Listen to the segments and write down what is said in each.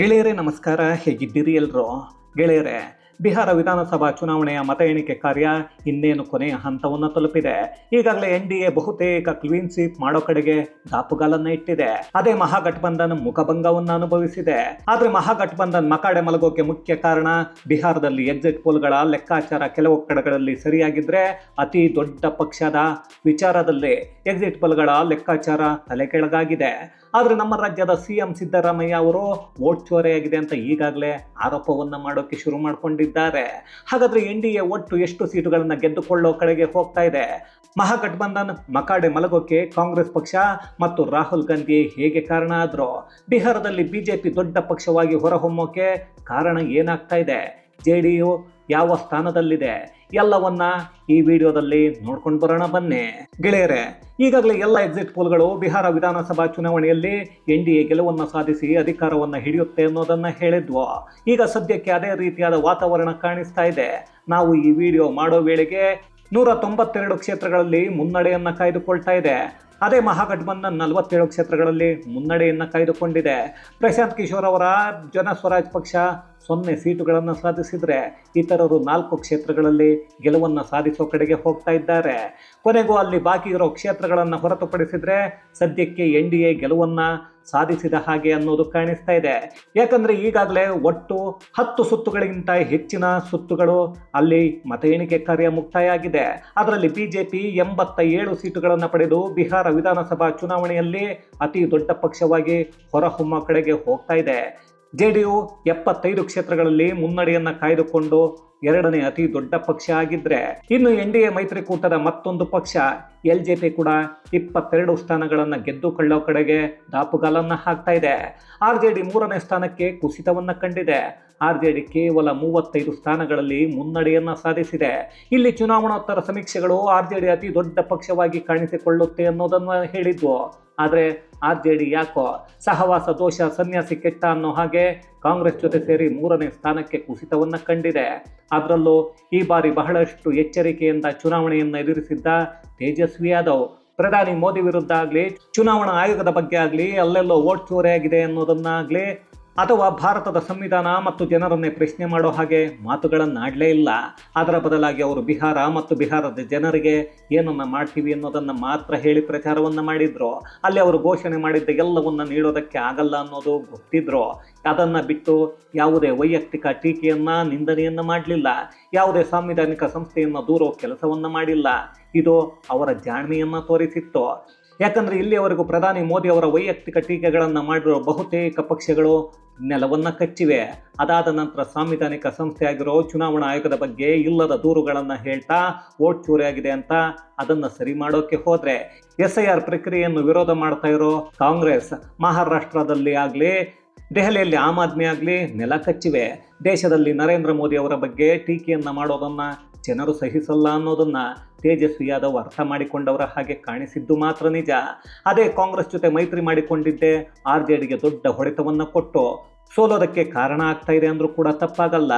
ಗೆಳೆಯರೇ, ನಮಸ್ಕಾರ. ಹೇಗಿದ್ದೀರಿ ಎಲ್ರು? ಗೆಳೆಯರೇ, ಬಿಹಾರ ವಿಧಾನಸಭಾ ಚುನಾವಣೆಯ ಮತ ಎಣಿಕೆ ಕಾರ್ಯ ಇನ್ನೇನು ಕೊನೆಯ ಹಂತವನ್ನು ತಲುಪಿದೆ. ಈಗಾಗಲೇ ಎನ್ ಡಿ ಎ ಬಹುತೇಕ ಕ್ಲೀನ್ ಸ್ವೀಪ್ ಮಾಡೋ ಕಡೆಗೆ ದಾಪುಗಾಲನ್ನ ಇಟ್ಟಿದೆ. ಅದೇ ಮಹಾಗಠಬಂಧನ್ ಮುಖಭಂಗವನ್ನು ಅನುಭವಿಸಿದೆ. ಆದ್ರೆ ಮಹಾಗಠಬಂಧನ್ ಮಕಾಡೆ ಮಲಗೋಕೆ ಮುಖ್ಯ ಕಾರಣ ಬಿಹಾರದಲ್ಲಿ ಎಕ್ಸಿಟ್ ಪೋಲ್ಗಳ ಲೆಕ್ಕಾಚಾರ ಕೆಲವು ಕಡೆಗಳಲ್ಲಿ ಸರಿಯಾಗಿದ್ರೆ ಅತಿ ದೊಡ್ಡ ಪಕ್ಷದ ವಿಚಾರದಲ್ಲಿ ಎಕ್ಸಿಟ್ ಪೋಲ್ಗಳ ಲೆಕ್ಕಾಚಾರ ತಲೆ ಕೆಳಗಾಗಿದೆ ಆದ್ರೆ ನಮ್ಮ ರಾಜ್ಯದ ಸಿ ಎಂ ಸಿದ್ದರಾಮಯ್ಯ ಅವರು ಓಟ್ ಚೋರೆಯಾಗಿದೆ ಅಂತ ಈಗಾಗಲೇ ಆರೋಪವನ್ನು ಮಾಡೋಕ್ಕೆ ಶುರು ಮಾಡಿಕೊಂಡಿದ್ದಾರೆ. ಹಾಗಾದರೆ ಎನ್ ಡಿ ಎ ಒಟ್ಟು ಎಷ್ಟು ಸೀಟುಗಳನ್ನು ಗೆದ್ದುಕೊಳ್ಳೋ ಕಡೆಗೆ ಹೋಗ್ತಾ ಇದೆ? ಮಹಾಗಠಬಂಧನ್, ಮಕಾಡೆ ಮಲಗೋಕೆ ಕಾಂಗ್ರೆಸ್ ಪಕ್ಷ ಮತ್ತು ರಾಹುಲ್ ಗಾಂಧಿ ಹೇಗೆ ಕಾರಣ ಆದ್ರು? ಬಿಹಾರದಲ್ಲಿ ಬಿಜೆಪಿ ದೊಡ್ಡ ಪಕ್ಷವಾಗಿ ಹೊರಹೊಮ್ಮೋಕೆ ಕಾರಣ ಏನಾಗ್ತಾ ಇದೆ? ಜೆ ಡಿ ಯು ಯಾವ ಸ್ಥಾನದಲ್ಲಿದೆ ಎಲ್ಲವನ್ನ ಈ ವಿಡಿಯೋದಲ್ಲಿ ನೋಡ್ಕೊಂಡು ಬರೋಣ ಬನ್ನಿ. ಗೆಳೆಯರೆ, ಈಗಾಗಲೇ ಎಲ್ಲ ಎಕ್ಸಿಟ್ ಪೋಲ್ಗಳು ಬಿಹಾರ ವಿಧಾನಸಭಾ ಚುನಾವಣೆಯಲ್ಲಿ ಎನ್ ಡಿ ಎ ಗೆಲುವನ್ನು ಸಾಧಿಸಿ ಅಧಿಕಾರವನ್ನು ಹಿಡಿಯುತ್ತೆ ಅನ್ನೋದನ್ನ ಹೇಳಿದ್ವು. ಈಗ ಸದ್ಯಕ್ಕೆ ಅದೇ ರೀತಿಯಾದ ವಾತಾವರಣ ಕಾಣಿಸ್ತಾ ಇದೆ. ನಾವು ಈ ವಿಡಿಯೋ ಮಾಡೋ ವೇಳೆಗೆ ನೂರ ತೊಂಬತ್ತೆರಡು ಕ್ಷೇತ್ರಗಳಲ್ಲಿ ಮುನ್ನಡೆಯನ್ನ ಕಾಯ್ದುಕೊಳ್ತಾ ಇದೆ. ಅದೇ ಮಹಾಗಠಬಂಧನ್ ನಲವತ್ತೇಳು ಕ್ಷೇತ್ರಗಳಲ್ಲಿ ಮುನ್ನಡೆಯನ್ನ ಕಾಯ್ದುಕೊಂಡಿದೆ. ಪ್ರಶಾಂತ್ ಕಿಶೋರ್ ಅವರ ಜನ ಸ್ವರಾಜ್ ಪಕ್ಷ ಸೊನ್ನೆ ಸೀಟುಗಳನ್ನು ಸಾಧಿಸಿದರೆ ಇತರರು ನಾಲ್ಕು ಕ್ಷೇತ್ರಗಳಲ್ಲಿ ಗೆಲುವನ್ನು ಸಾಧಿಸೋ ಕಡೆಗೆ ಹೋಗ್ತಾ ಇದ್ದಾರೆ. ಕೊನೆಗೂ ಅಲ್ಲಿ ಬಾಕಿ ಇರೋ ಕ್ಷೇತ್ರಗಳನ್ನು ಹೊರತುಪಡಿಸಿದರೆ ಸದ್ಯಕ್ಕೆ ಎನ್ ಡಿ ಎ ಗೆಲುವನ್ನು ಸಾಧಿಸಿದ ಹಾಗೆ ಅನ್ನೋದು ಕಾಣಿಸ್ತಾ ಇದೆ. ಯಾಕಂದರೆ ಈಗಾಗಲೇ ಒಟ್ಟು ಹತ್ತು ಸುತ್ತುಗಳಿಗಿಂತ ಹೆಚ್ಚಿನ ಸುತ್ತುಗಳು ಅಲ್ಲಿ ಮತ ಎಣಿಕೆ ಕಾರ್ಯ ಮುಕ್ತಾಯ ಆಗಿದೆ ಅದರಲ್ಲಿ ಬಿಜೆಪಿ ಎಂಬತ್ತ ಏಳು ಸೀಟುಗಳನ್ನು ಪಡೆದು ಬಿಹಾರ ವಿಧಾನಸಭಾ ಚುನಾವಣೆಯಲ್ಲಿ ಅತಿ ದೊಡ್ಡ ಪಕ್ಷವಾಗಿ ಹೊರಹೊಮ್ಮ ಕಡೆಗೆ ಹೋಗ್ತಾ ಇದೆ. ಜೆ ಡಿ ಯು ಎಪ್ಪತ್ತೈದು ಕ್ಷೇತ್ರಗಳಲ್ಲಿ ಮುನ್ನಡೆಯನ್ನ ಕಾಯ್ದುಕೊಂಡು ಎರಡನೇ ಅತಿ ದೊಡ್ಡ ಪಕ್ಷ ಆಗಿದ್ರೆ ಇನ್ನು ಎನ್ ಡಿ ಎ ಮೈತ್ರಿಕೂಟದ ಮತ್ತೊಂದು ಪಕ್ಷ, ಎಲ್ ಜೆ ಪಿ ಕೂಡ ಇಪ್ಪತ್ತೆರಡು ಸ್ಥಾನಗಳನ್ನು ಗೆದ್ದುಕೊಳ್ಳೋ ಕಡೆಗೆ ದಾಪುಗಾಲನ್ನ ಹಾಕ್ತಾ ಇದೆ. ಆರ್ ಜೆ ಡಿ ಮೂರನೇ ಸ್ಥಾನಕ್ಕೆ ಕುಸಿತವನ್ನ ಕಂಡಿದೆ. ಆರ್ ಜೆ ಕೇವಲ ಮೂವತ್ತೈದು ಸ್ಥಾನಗಳಲ್ಲಿ ಮುನ್ನಡೆಯನ್ನ ಸಾಧಿಸಿದೆ. ಇಲ್ಲಿ ಚುನಾವಣೋತ್ತರ ಸಮೀಕ್ಷೆಗಳು ಆರ್ ಜೆ ಡಿ ಅತಿ ದೊಡ್ಡ ಪಕ್ಷವಾಗಿ ಕಾಣಿಸಿಕೊಳ್ಳುತ್ತೆ ಅನ್ನೋದನ್ನು ಹೇಳಿದ್ವು. ಆದರೆ ಆರ್ ಜೆ ಡಿ ಯಾಕೋ ಸಹವಾಸ, ದೋಷ, ಸನ್ಯಾಸಿ ಕೆಟ್ಟ ಅನ್ನೋ ಹಾಗೆ ಕಾಂಗ್ರೆಸ್ ಜೊತೆ ಸೇರಿ ಮೂರನೇ ಸ್ಥಾನಕ್ಕೆ ಕುಸಿತವನ್ನ ಕಂಡಿದೆ. ಅದರಲ್ಲೂ ಈ ಬಾರಿ ಬಹಳಷ್ಟು ಎಚ್ಚರಿಕೆಯಿಂದ ಚುನಾವಣೆಯನ್ನು ಎದುರಿಸಿದ್ದ ತೇಜಸ್ವಿ ಯಾದವ್. ಪ್ರಧಾನಿ ಮೋದಿ ವಿರುದ್ಧ ಆಗಲಿ, ಚುನಾವಣಾ ಆಯೋಗದ ಬಗ್ಗೆ ಆಗಲಿ, ಅಲ್ಲೆಲ್ಲೋ ಓಟ್ ಚೋರೆಯಾಗಿದೆ ಅನ್ನೋದನ್ನಾಗಲಿ ಅಥವಾ ಭಾರತದ ಸಂವಿಧಾನ ಮತ್ತು ಜನರನ್ನೇ ಪ್ರಶ್ನೆ ಮಾಡೋ ಹಾಗೆ ಮಾತುಗಳನ್ನಾಡಲೇ ಇಲ್ಲ. ಅದರ ಬದಲಾಗಿ ಅವರು ಬಿಹಾರ ಮತ್ತು ಬಿಹಾರದ ಜನರಿಗೆ ಏನನ್ನು ಮಾಡ್ತೀವಿ ಅನ್ನೋದನ್ನು ಮಾತ್ರ ಹೇಳಿ ಪ್ರಚಾರವನ್ನು ಮಾಡಿದ್ರು. ಅಲ್ಲಿ ಅವರು ಘೋಷಣೆ ಮಾಡಿದ್ದ ಎಲ್ಲವನ್ನ ನೀಡೋದಕ್ಕೆ ಆಗಲ್ಲ ಅನ್ನೋದು ಗೊತ್ತಿದ್ರು. ಅದನ್ನು ಬಿಟ್ಟು ಯಾವುದೇ ವೈಯಕ್ತಿಕ ಟೀಕೆಯನ್ನು, ನಿಂದನೆಯನ್ನು ಮಾಡಲಿಲ್ಲ. ಯಾವುದೇ ಸಾಂವಿಧಾನಿಕ ಸಂಸ್ಥೆಯನ್ನು ದೂರೋ ಕೆಲಸವನ್ನು ಮಾಡಿಲ್ಲ. ಇದು ಅವರ ಜಾಣ್ಮೆಯನ್ನು ತೋರಿಸಿತ್ತು. ಯಾಕಂದ್ರೆ ಇಲ್ಲಿಯವರೆಗೂ ಪ್ರಧಾನಿ ಮೋದಿ ಅವರ ವೈಯಕ್ತಿಕ ಟೀಕೆಗಳನ್ನು ಮಾಡಿರೋ ಬಹುತೇಕ ಪಕ್ಷಗಳು ನೆಲವನ್ನು ಕಚ್ಚಿವೆ. ಅದಾದ ನಂತರ ಸಾಂವಿಧಾನಿಕ ಸಂಸ್ಥೆಯಾಗಿರೋ ಚುನಾವಣಾ ಆಯೋಗದ ಬಗ್ಗೆ ಇಲ್ಲದ ದೂರುಗಳನ್ನು ಹೇಳ್ತಾ ವೋಟ್ ಚೂರಿಯಾಗಿದೆ ಅಂತ ಅದನ್ನು ಸರಿ ಮಾಡೋಕೆ ಹೋದರೆ ಎಸ್ ಐ ಆರ್ ಪ್ರಕ್ರಿಯೆಯನ್ನು ವಿರೋಧ ಮಾಡ್ತಾ ಇರೋ ಕಾಂಗ್ರೆಸ್ ಮಹಾರಾಷ್ಟ್ರದಲ್ಲಿ ಆಗಲಿ, ದೆಹಲಿಯಲ್ಲಿ ಆಮ್ ಆದ್ಮಿ ಆಗಲಿ ನೆಲ ಕಚ್ಚಿವೆ. ದೇಶದಲ್ಲಿ ನರೇಂದ್ರ ಮೋದಿ ಅವರ ಬಗ್ಗೆ ಟೀಕೆಯನ್ನು ಮಾಡೋದನ್ನ ಜನರು ಸಹಿಸಲ್ಲ ಅನ್ನೋದನ್ನ ತೇಜಸ್ವಿ ಯಾದವ್ ಅರ್ಥ ಮಾಡಿಕೊಂಡವರ ಹಾಗೆ ಕಾಣಿಸಿದ್ದು ಮಾತ್ರ ನಿಜ. ಅದೇ ಕಾಂಗ್ರೆಸ್ ಜೊತೆ ಮೈತ್ರಿ ಮಾಡಿಕೊಂಡಿದ್ದೆ ಆರ್ ಜೆ ಡಿಗೆ ದೊಡ್ಡ ಹೊಡೆತವನ್ನು ಕೊಟ್ಟು ಸೋಲೋದಕ್ಕೆ ಕಾರಣ ಆಗ್ತಾ ಇದೆ ಅಂದ್ರೂ ಕೂಡ ತಪ್ಪಾಗಲ್ಲ.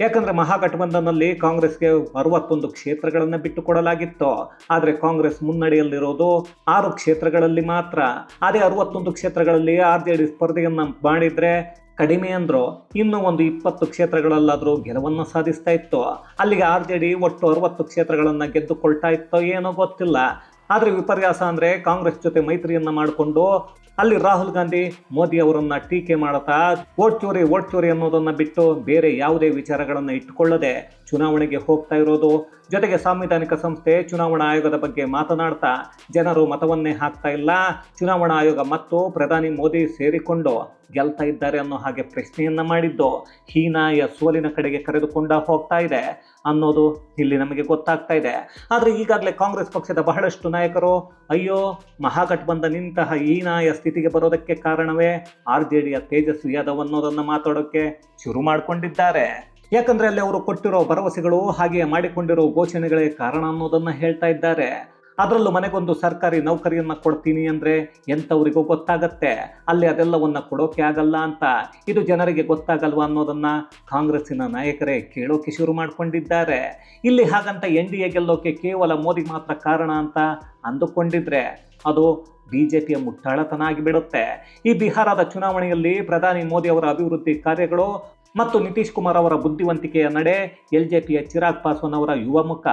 ಯಾಕಂದ್ರೆ ಮಹಾಗಠಬಂಧನಲ್ಲಿ ಕಾಂಗ್ರೆಸ್ಗೆ ಅರವತ್ತೊಂದು ಕ್ಷೇತ್ರಗಳನ್ನು ಬಿಟ್ಟು ಕೊಡಲಾಗಿತ್ತು ಆದರೆ ಕಾಂಗ್ರೆಸ್ ಮುನ್ನಡೆಯಲ್ಲಿರೋದು ಆರು ಕ್ಷೇತ್ರಗಳಲ್ಲಿ ಮಾತ್ರ. ಅದೇ ಅರವತ್ತೊಂದು ಕ್ಷೇತ್ರಗಳಲ್ಲಿ ಆರ್ ಜೆ ಡಿ ಸ್ಪರ್ಧೆಯನ್ನ ಮಾಡಿದ್ರೆ ಕಡಿಮೆ ಅಂದ್ರು ಇನ್ನೂ ಒಂದು ಇಪ್ಪತ್ತು ಕ್ಷೇತ್ರಗಳಲ್ಲಾದರೂ ಗೆಲುವನ್ನು ಸಾಧಿಸ್ತಾ ಇತ್ತು. ಅಲ್ಲಿಗೆ ಆರ್ ಜೆ ಡಿ ಒಟ್ಟು ಅರವತ್ತು ಕ್ಷೇತ್ರಗಳನ್ನು ಗೆದ್ದುಕೊಳ್ತಾ ಇತ್ತೋ ಏನೋ ಗೊತ್ತಿಲ್ಲ. ಆದರೆ ವಿಪರ್ಯಾಸ ಅಂದರೆ ಕಾಂಗ್ರೆಸ್ ಜೊತೆ ಮೈತ್ರಿಯನ್ನು ಮಾಡಿಕೊಂಡು ಅಲ್ಲಿ ರಾಹುಲ್ ಗಾಂಧಿ ಮೋದಿ ಅವರನ್ನು ಟೀಕೆ ಮಾಡುತ್ತಾ ಓಟ್ ಚೋರಿ ಓಟ್ ಚೋರಿ ಅನ್ನೋದನ್ನು ಬಿಟ್ಟು ಬೇರೆ ಯಾವುದೇ ವಿಚಾರಗಳನ್ನು ಇಟ್ಟುಕೊಳ್ಳದೆ ಚುನಾವಣೆಗೆ ಹೋಗ್ತಾ ಇರೋದು? ಜೊತೆಗೆ ಸಾಂವಿಧಾನಿಕ ಸಂಸ್ಥೆ, ಚುನಾವಣಾ ಆಯೋಗದ ಬಗ್ಗೆ ಮಾತನಾಡ್ತಾ ಜನರು ಮತವನ್ನೇ ಹಾಕ್ತಾ ಇಲ್ಲ. ಚುನಾವಣಾ ಆಯೋಗ ಮತ್ತು ಪ್ರಧಾನಿ ಮೋದಿ ಸೇರಿಕೊಂಡು ಗೆಲ್ತಾ ಇದ್ದಾರೆ ಅನ್ನೋ ಹಾಗೆ ಪ್ರಶ್ನೆಯನ್ನ ಮಾಡಿದ್ದು. ಹೀನಾಯ ಸೋಲಿನ ಕಡೆಗೆ ಕರೆದುಕೊಂಡ ಹೋಗ್ತಾ ಇದೆ ಅನ್ನೋದು ಇಲ್ಲಿ ನಮಗೆ ಗೊತ್ತಾಗ್ತಾ ಇದೆ. ಆದರೆ ಈಗಾಗಲೇ ಕಾಂಗ್ರೆಸ್ ಪಕ್ಷದ ಬಹಳಷ್ಟು ನಾಯಕರು, ಅಯ್ಯೋ ಮಹಾಗಠಬಂಧನ್ ಇಂತಹ ಹೀನಾಯ ಸ್ಥಿತಿಗೆ ಬರೋದಕ್ಕೆ ಕಾರಣವೇ ಆರ್ ಜೆ ಡಿಯ ತೇಜಸ್ವಿ ಯಾದವ್ ಅನ್ನೋದನ್ನು ಮಾತಾಡೋಕ್ಕೆ ಶುರು ಮಾಡಿಕೊಂಡಿದ್ದಾರೆ. ಯಾಕಂದ್ರೆ ಅಲ್ಲಿ ಅವರು ಕೊಟ್ಟಿರೋ ಭರವಸೆಗಳು ಹಾಗೆ ಮಾಡಿಕೊಂಡಿರೋ ಘೋಷಣೆಗಳೇ ಕಾರಣ ಅನ್ನೋದನ್ನ ಹೇಳ್ತಾ ಇದ್ದಾರೆ. ಅದರಲ್ಲೂ ಮನೆಗೊಂದು ಸರ್ಕಾರಿ ನೌಕರಿಯನ್ನ ಕೊಡ್ತೀನಿ ಅಂದ್ರೆ ಎಂಥವರಿಗೂ ಗೊತ್ತಾಗತ್ತೆ? ಅಲ್ಲಿ ಅದೆಲ್ಲವನ್ನ ಕೊಡೋಕೆ ಆಗಲ್ಲ ಅಂತ. ಇದು ಜನರಿಗೆ ಗೊತ್ತಾಗಲ್ವಾ ಅನ್ನೋದನ್ನ ಕಾಂಗ್ರೆಸ್ಸಿನ ನಾಯಕರೇ ಕೇಳೋಕೆ ಶುರು ಮಾಡ್ಕೊಂಡಿದ್ದಾರೆ. ಇಲ್ಲಿ ಹಾಗಂತ ಎನ್ ಡಿ ಎ ಗೆಲ್ಲೋಕೆ ಕೇವಲ ಮೋದಿ ಮಾತ್ರ ಕಾರಣ ಅಂತ ಅಂದುಕೊಂಡಿದ್ರೆ ಅದು ಬಿ ಜೆ ಪಿಯ ಮುಟ್ಟಾಳತನ ಆಗಿಬಿಡುತ್ತೆ. ಈ ಬಿಹಾರದ ಚುನಾವಣೆಯಲ್ಲಿ ಪ್ರಧಾನಿ ಮೋದಿ ಅವರ ಅಭಿವೃದ್ಧಿ ಕಾರ್ಯಗಳು ಮತ್ತು ನಿತೀಶ್ ಕುಮಾರ್ ಅವರ ಬುದ್ಧಿವಂತಿಕೆಯ ನಡೆ, ಎಲ್ ಜೆ ಪಿಯ ಚಿರಾಗ್ ಪಾಸ್ವಾನ್ ಅವರ ಯುವ ಮುಖ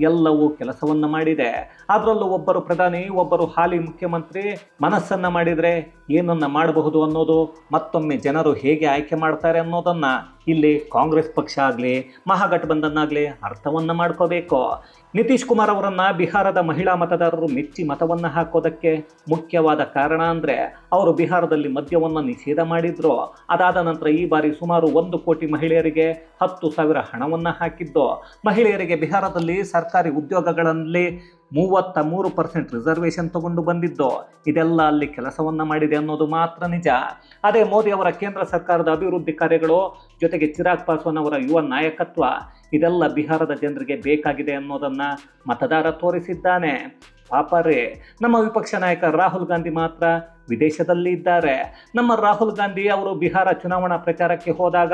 ಎಲ್ಲವೂ ಕೆಲಸವನ್ನ ಮಾಡಿದೆ. ಅದರಲ್ಲೂ ಒಬ್ಬರು ಪ್ರಧಾನಿ, ಒಬ್ಬರು ಹಾಲಿ ಮುಖ್ಯಮಂತ್ರಿ, ಮನಸ್ಸನ್ನ ಮಾಡಿದ್ರೆ ಏನನ್ನ ಮಾಡಬಹುದು ಅನ್ನೋದು, ಮತ್ತೊಮ್ಮೆ ಜನರು ಹೇಗೆ ಆಯ್ಕೆ ಮಾಡ್ತಾರೆ ಅನ್ನೋದನ್ನ ಇಲ್ಲಿ ಕಾಂಗ್ರೆಸ್ ಪಕ್ಷ ಆಗಲಿ, ಮಹಾಗಠಬಂಧನ್ ಆಗಲಿ ಅರ್ಥವನ್ನ ಮಾಡ್ಕೋಬೇಕು. ನಿತೀಶ್ ಕುಮಾರ್ ಅವರನ್ನ ಬಿಹಾರದ ಮಹಿಳಾ ಮತದಾರರು ಮೆಚ್ಚಿ ಮತವನ್ನ ಹಾಕೋದಕ್ಕೆ ಮುಖ್ಯವಾದ ಕಾರಣ ಅಂದ್ರೆ ಅವರು ಬಿಹಾರದಲ್ಲಿ ಮದ್ಯವನ್ನ ನಿಷೇಧ ಮಾಡಿದ್ರು. ಅದಾದ ನಂತರ ಈ ಬಾರಿ ಸುಮಾರು ಒಂದು ಕೋಟಿ ಮಹಿಳೆಯರಿಗೆ ಹತ್ತು ಸಾವಿರ ಹಣವನ್ನ ಹಾಕಿದ್ದು. ಮಹಿಳೆಯರಿಗೆ ಬಿಹಾರದಲ್ಲಿ ಸರ್ಕಾರಿ ಉದ್ಯೋಗಗಳಲ್ಲಿ ಮೂವತ್ತ ಮೂರು ಪರ್ಸೆಂಟ್ ರಿಸರ್ವೇಷನ್ ತಗೊಂಡು ಬಂದಿದ್ದು. ಇದೆಲ್ಲ ಅಲ್ಲಿ ಕೆಲಸವನ್ನ ಮಾಡಿದೆ ಅನ್ನೋದು ಮಾತ್ರ ನಿಜ. ಅದೇ ಮೋದಿ ಅವರ ಕೇಂದ್ರ ಸರ್ಕಾರದ ಅಭಿವೃದ್ಧಿ ಕಾರ್ಯಗಳು ಜೊತೆಗೆ ಚಿರಾಗ್ ಪಾಸ್ವಾನ್ ಅವರ ಯುವ ನಾಯಕತ್ವ. ಇದೆಲ್ಲ ಬಿಹಾರದ ಜನರಿಗೆ ಬೇಕಾಗಿದೆ ಅನ್ನೋದನ್ನ ಮತದಾರ ತೋರಿಸಿದ್ದಾನೆ. ಪಾಪರೇ ನಮ್ಮ ವಿಪಕ್ಷ ನಾಯಕ ರಾಹುಲ್ ಗಾಂಧಿ ಮಾತ್ರ ವಿದೇಶದಲ್ಲಿ ಇದ್ದಾರೆ. ನಮ್ಮ ರಾಹುಲ್ ಗಾಂಧಿ ಅವರು ಬಿಹಾರ ಚುನಾವಣಾ ಪ್ರಚಾರಕ್ಕೆ ಹೋದಾಗ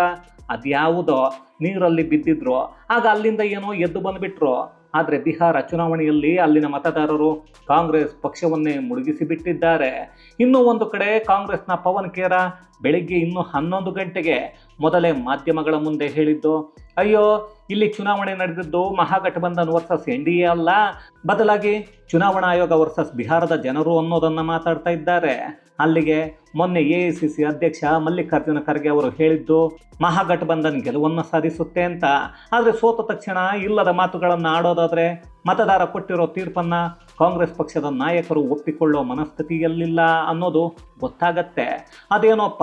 ಅದ್ಯಾವುದೋ ನೀರಲ್ಲಿ ಬಿದ್ದಿದ್ರು. ಆಗ ಅಲ್ಲಿಂದ ಏನೋ ಎದ್ದು ಬಂದ್ಬಿಟ್ರು. ಆದರೆ ಬಿಹಾರ ಚುನಾವಣೆಯಲ್ಲಿ ಅಲ್ಲಿನ ಮತದಾರರು ಕಾಂಗ್ರೆಸ್ ಪಕ್ಷವನ್ನೇ ಮುಳುಗಿಸಿ ಬಿಟ್ಟಿದ್ದಾರೆ ಇನ್ನೂ ಒಂದು ಕಡೆ ಕಾಂಗ್ರೆಸ್ನ ಪವನ್ ಖೇರ ಬೆಳಿಗ್ಗೆ ಇನ್ನು ಹನ್ನೊಂದು ಗಂಟೆಗೆ ಮೊದಲೇ ಮಾಧ್ಯಮಗಳ ಮುಂದೆ ಹೇಳಿದ್ದು, ಅಯ್ಯೋ ಇಲ್ಲಿ ಚುನಾವಣೆ ನಡೆದಿದ್ದು Mahagathbandhan versus N D A ಅಲ್ಲ. ಬದಲಾಗಿ ಚುನಾವಣಾ ಆಯೋಗ ವರ್ಸಸ್ ಬಿಹಾರದ ಜನರು ಅನ್ನೋದನ್ನ ಮಾತಾಡ್ತಾ ಇದ್ದಾರೆ. ಅಲ್ಲಿಗೆ ಮೊನ್ನೆ ಎ ಸಿ ಸಿ ಅಧ್ಯಕ್ಷ ಮಲ್ಲಿಕಾರ್ಜುನ ಖರ್ಗೆ ಅವರು ಹೇಳಿದ್ದು, ಮಹಾಗಠಬಂಧನ್ ಗೆಲುವನ್ನು ಸಾಧಿಸುತ್ತೆ ಅಂತ. ಆದರೆ ಸೋತ ತಕ್ಷಣ ಇಲ್ಲದ ಮಾತುಗಳನ್ನು ಆಡೋದಾದರೆ ಮತದಾರ ಕೊಟ್ಟಿರೋ ತೀರ್ಪನ್ನ ಕಾಂಗ್ರೆಸ್ ಪಕ್ಷದ ನಾಯಕರು ಒಪ್ಪಿಕೊಳ್ಳೋ ಮನಸ್ಥಿತಿಯಲ್ಲಿಲ್ಲ ಅನ್ನೋದು ಗೊತ್ತಾಗತ್ತೆ. ಅದೇನೋಪ್ಪ,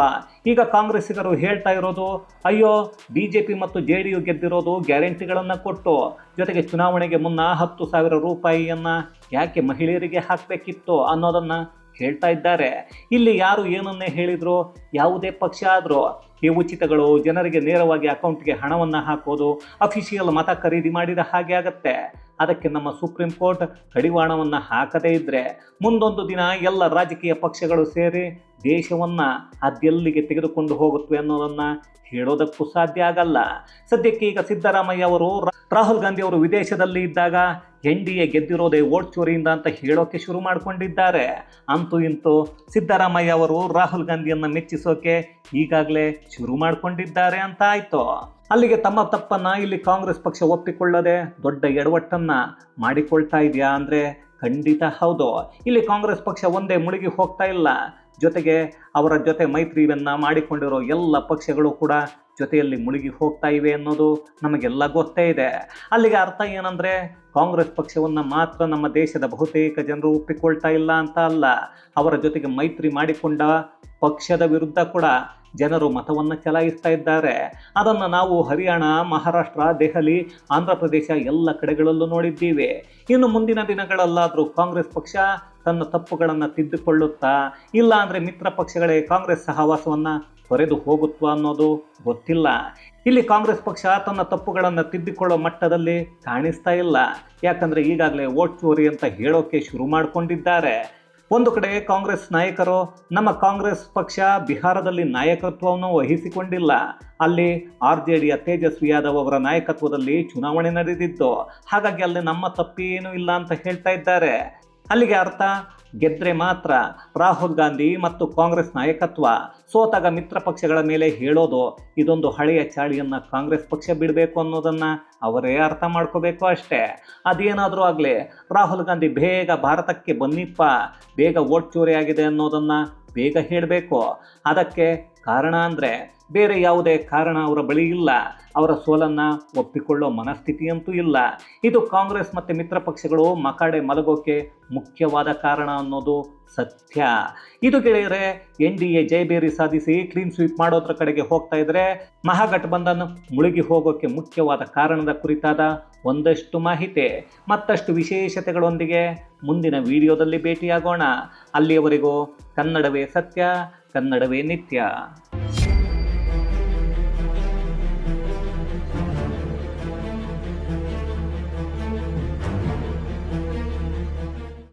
ಈಗ ಕಾಂಗ್ರೆಸ್ಸಿಗರು ಹೇಳ್ತಾ ಇರೋದು, ಅಯ್ಯೋ ಬಿ ಜೆ ಪಿ ಮತ್ತು ಜೆ ಡಿ ಯು ಗೆದ್ದಿರೋದು ಗ್ಯಾರಂಟಿಗಳನ್ನು ಕೊಟ್ಟು, ಜೊತೆಗೆ ಚುನಾವಣೆಗೆ ಮುನ್ನ ಹತ್ತು ಸಾವಿರ ರೂಪಾಯಿಯನ್ನು ಯಾಕೆ ಮಹಿಳೆಯರಿಗೆ ಹಾಕಬೇಕಿತ್ತು ಅನ್ನೋದನ್ನು ಹೇಳ್ತಾ ಇದ್ದಾರೆ. ಇಲ್ಲಿ ಯಾರು ಏನನ್ನೇ ಹೇಳಿದ್ರು, ಯಾವುದೇ ಪಕ್ಷ ಆದರೂ ಈ ಉಚಿತಗಳು ಜನರಿಗೆ ನೇರವಾಗಿ ಅಕೌಂಟ್ಗೆ ಹಣವನ್ನು ಹಾಕೋದು, ಅಫಿಷಿಯಲ್ ಮತ ಖರೀದಿ ಮಾಡಿದ ಹಾಗೆ ಆಗತ್ತೆ. ಅದಕ್ಕೆ ನಮ್ಮ ಸುಪ್ರೀಂ ಕೋರ್ಟ್ ಕಡಿವಾಣವನ್ನು ಹಾಕದೇ ಇದ್ದರೆ ಮುಂದೊಂದು ದಿನ ಎಲ್ಲ ರಾಜಕೀಯ ಪಕ್ಷಗಳು ಸೇರಿ ದೇಶವನ್ನು ಅದೆಲ್ಲಿಗೆ ತೆಗೆದುಕೊಂಡು ಹೋಗುತ್ತವೆ ಅನ್ನೋದನ್ನು ಹೇಳೋದಕ್ಕೂ ಸಾಧ್ಯ ಆಗಲ್ಲ. ಸದ್ಯಕ್ಕೆ ಈಗ ಸಿದ್ದರಾಮಯ್ಯ ಅವರು ರಾಹುಲ್ ಗಾಂಧಿ ಅವರು ವಿದೇಶದಲ್ಲಿ ಇದ್ದಾಗ ಎನ್ ಡಿ ಎ ಗೆದ್ದಿರೋದೇ ಓಟ್ ಚೋರಿಯಿಂದ ಅಂತ ಹೇಳೋಕೆ ಶುರು ಮಾಡಿಕೊಂಡಿದ್ದಾರೆ. ಅಂತೂ ಇಂತೂ ಸಿದ್ದರಾಮಯ್ಯ ಅವರು ರಾಹುಲ್ ಗಾಂಧಿಯನ್ನು ಮೆಚ್ಚಿಸೋಕೆ ಈಗಾಗಲೇ ಶುರು ಮಾಡಿಕೊಂಡಿದ್ದಾರೆ ಅಂತ ಆಯಿತು. ಅಲ್ಲಿಗೆ ತಮ್ಮ ತಪ್ಪನ್ನ ಇಲ್ಲಿ ಕಾಂಗ್ರೆಸ್ ಪಕ್ಷ ಒಪ್ಪಿಕೊಳ್ಳದೆ ದೊಡ್ಡ ಎಡವಟ್ಟನ್ನ ಮಾಡಿಕೊಳ್ತಾ ಇದೆಯಾ ಅಂದ್ರೆ ಖಂಡಿತ ಹೌದು. ಇಲ್ಲಿ ಕಾಂಗ್ರೆಸ್ ಪಕ್ಷ ಒಂದೇ ಮುಳುಗಿ ಹೋಗ್ತಾ ಇಲ್ಲ. ಜೊತೆಗೆ ಅವರ ಜೊತೆ ಮೈತ್ರಿಯನ್ನ ಮಾಡಿಕೊಂಡಿರೋ ಎಲ್ಲ ಪಕ್ಷಗಳು ಕೂಡ ಜೊತೆಯಲ್ಲಿ ಮುಳುಗಿ ಹೋಗ್ತಾ ಇವೆ ಅನ್ನೋದು ನಮಗೆಲ್ಲ ಗೊತ್ತೇ ಇದೆ. ಅಲ್ಲಿಗೆ ಅರ್ಥ ಏನಂದ್ರೆ ಕಾಂಗ್ರೆಸ್ ಪಕ್ಷವನ್ನು ಮಾತ್ರ ನಮ್ಮ ದೇಶದ ಬಹುತೇಕ ಜನರು ಒಪ್ಪಿಕೊಳ್ತಾ ಇಲ್ಲ ಅಂತ ಅಲ್ಲ. ಅವರ ಜೊತೆಗೆ ಮೈತ್ರಿ ಮಾಡಿಕೊಂಡ ಪಕ್ಷದ ವಿರುದ್ಧ ಕೂಡ ಜನರು ಮತವನ್ನು ಚಲಾಯಿಸ್ತಾ ಇದ್ದಾರೆ. ಅದನ್ನು ನಾವು ಹರಿಯಾಣ, ಮಹಾರಾಷ್ಟ್ರ, ದೆಹಲಿ, ಆಂಧ್ರ ಪ್ರದೇಶ ಎಲ್ಲ ಕಡೆಗಳಲ್ಲೂ ನೋಡಿದ್ದೀವಿ. ಇನ್ನು ಮುಂದಿನ ದಿನಗಳಲ್ಲಾದರೂ ಕಾಂಗ್ರೆಸ್ ಪಕ್ಷ ತನ್ನ ತಪ್ಪುಗಳನ್ನು ತಿದ್ದುಕೊಳ್ಳುತ್ತಾ, ಇಲ್ಲ ಅಂದರೆ ಮಿತ್ರ ಪಕ್ಷಗಳೇ ಕಾಂಗ್ರೆಸ್ ಸಹವಾಸವನ್ನು ತೊರೆದು ಹೋಗುತ್ವಾ ಅನ್ನೋದು ಗೊತ್ತಿಲ್ಲ. ಇಲ್ಲಿ ಕಾಂಗ್ರೆಸ್ ಪಕ್ಷ ತನ್ನ ತಪ್ಪುಗಳನ್ನು ತಿದ್ದುಕೊಳ್ಳೋ ಮಟ್ಟದಲ್ಲಿ ಕಾಣಿಸ್ತಾ ಇಲ್ಲ. ಯಾಕಂದರೆ ಈಗಾಗಲೇ ವೋಟ್ ಚೋರಿ ಅಂತ ಹೇಳೋಕೆ ಶುರು ಮಾಡಿಕೊಂಡಿದ್ದಾರೆ. ಒಂದು ಕಡೆ ಕಾಂಗ್ರೆಸ್ ನಾಯಕರು ನಮ್ಮ ಕಾಂಗ್ರೆಸ್ ಪಕ್ಷ ಬಿಹಾರದಲ್ಲಿ ನಾಯಕತ್ವವನ್ನು ವಹಿಸಿಕೊಂಡಿಲ್ಲ. ಅಲ್ಲಿ ಆರ್ ಜೆ ಡಿಯ ತೇಜಸ್ವಿ ಯಾದವ್ ಅವರ ನಾಯಕತ್ವದಲ್ಲಿ ಚುನಾವಣೆ ನಡೆದಿದ್ದು. ಹಾಗಾಗಿ ಅಲ್ಲಿ ನಮ್ಮ ತಪ್ಪೇನೂ ಇಲ್ಲ ಅಂತ ಹೇಳ್ತಾ ಇದ್ದಾರೆ. ಅಲ್ಲಿಗೆ ಅರ್ಥ, ಗೆದ್ರೆ ಮಾತ್ರ. ರಾಹುಲ್ ಗಾಂಧಿ ಮತ್ತು ಕಾಂಗ್ರೆಸ್ ನಾಯಕತ್ವ. ಸೋತಾಗ ಮಿತ್ರ ಪಕ್ಷಗಳ ಮೇಲೆ ಹೇಳೋದು, ಇದೊಂದು ಹಳೆಯ ಚಾಳಿಯನ್ನು ಕಾಂಗ್ರೆಸ್ ಪಕ್ಷ ಬಿಡಬೇಕು ಅನ್ನೋದನ್ನು ಅವರೇ ಅರ್ಥ ಮಾಡ್ಕೋಬೇಕು ಅಷ್ಟೇ. ಅದೇನಾದರೂ ಆಗಲಿ, ರಾಹುಲ್ ಗಾಂಧಿ ಬೇಗ ಭಾರತಕ್ಕೆ ಬನ್ನಿಪ್ಪ, ಬೇಗ ಓಟ್ ಚೋರಿ ಆಗಿದೆ ಅನ್ನೋದನ್ನು ಬೇಗ ಹೇಳಬೇಕು. ಅದಕ್ಕೆ ಕಾರಣ ಅಂದರೆ ಬೇರೆ ಯಾವುದೇ ಕಾರಣ ಅವರ ಬಳಿ ಇಲ್ಲ. ಅವರ ಸೋಲನ್ನು ಒಪ್ಪಿಕೊಳ್ಳೋ ಮನಸ್ಥಿತಿಯಂತೂ ಇಲ್ಲ. ಇದು ಕಾಂಗ್ರೆಸ್ ಮತ್ತು ಮಿತ್ರ ಪಕ್ಷಗಳು ಮಕಾಡೆ ಮಲಗೋಕೆ ಮುಖ್ಯವಾದ ಕಾರಣ ಅನ್ನೋದು ಸತ್ಯ. ಇದು ಗೆಳೆಯರೆ, ಎನ್ ಡಿ ಎ ಜಯಬೇರಿ ಸಾಧಿಸಿ ಕ್ಲೀನ್ ಸ್ವೀಪ್ ಮಾಡೋದ್ರ ಕಡೆಗೆ ಹೋಗ್ತಾ ಇದ್ರೆ ಮಹಾಗಠಬಂಧನ್ ಮುಳುಗಿ ಹೋಗೋಕೆ ಮುಖ್ಯವಾದ ಕಾರಣದ ಕುರಿತಾದ ಒಂದಷ್ಟು ಮಾಹಿತಿ. ಮತ್ತಷ್ಟು ವಿಶೇಷತೆಗಳೊಂದಿಗೆ ಮುಂದಿನ ವಿಡಿಯೋದಲ್ಲಿ ಭೇಟಿಯಾಗೋಣ. ಅಲ್ಲಿಯವರೆಗೂ ಕನ್ನಡವೇ ಸತ್ಯ ಕನ್ನಡವೇ ನಿತ್ಯ.